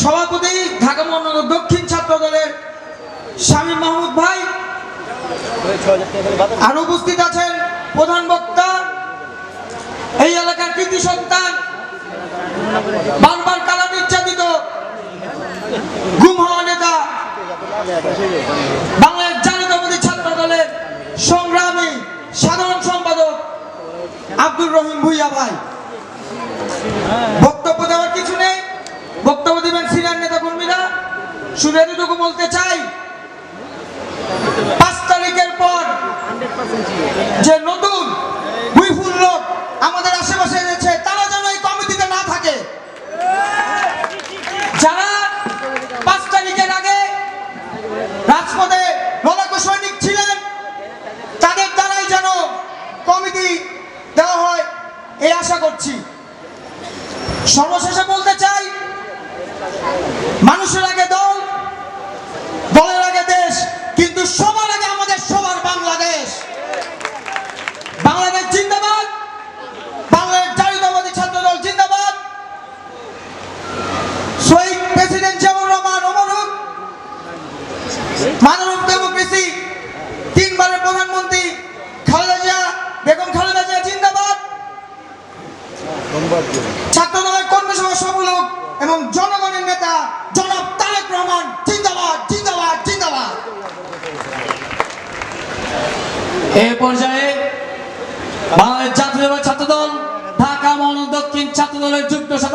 সভাপতি ঢাকা মহানগর দক্ষিণ ছাত্র দলের স্বামী মাহমুদ ভাই। আর উপস্থিত আছেন প্রধান বক্তা। এই এলাকার কৃতি সন্তান। বারবার কালা নির্যাতিত গুম হওয়া নেতা। বাংলাদেশ জাতীয়তাবাদী ছাত্র দলের সংগ্রামী সাধারণ সম্পাদক আব্দুর রহিম ভুইয়া ভাই। শুধু এতটুকু বলতে চাই, পাঁচ তারিখের পর যে নতুন উইফুল লোক আমাদের আশেপাশে এনেছে তারা যেন এই কমিটিতে না থাকে। যারা পাঁচ তারিখের আগে রাজপথে লড়াকু সৈনিক ছিলেন, তাদের দ্বারাই যেন কমিটি দেওয়া হয়, এই আশা করছি। সর্বশেষে বলতে চাই মানুষের আগে দল দলের আগে দেশ কিন্তু সবার আগে আমাদের সবার বাংলাদেশ বাংলাদেশ জিন্দাবাদ বাংলাদেশ জাতীয়তাবাদী ছাত্র দল জিন্দাবাদ শহীদ প্রেসিডেন্ট জিয়াউর রহমান অমরুক মানব ডেমোক্রেসি তিনবারের প্রধানমন্ত্রী খালেদা জিয়া বেগম খালেদা জিয়া জিন্দাবাদ ছাত্র দলের কর্মী সভা সবলোক এবং জনগণের নেতা জনাব তারেক রহমান জিন্দাবাদ জিন্দাবাদ জিন্দাবাদ। এ পর্যায়ে বাংলাদেশ জাতীয় ছাত্র দল ঢাকা মহানগর দক্ষিণ ছাত্র দলের যুগ্ম সাধারণ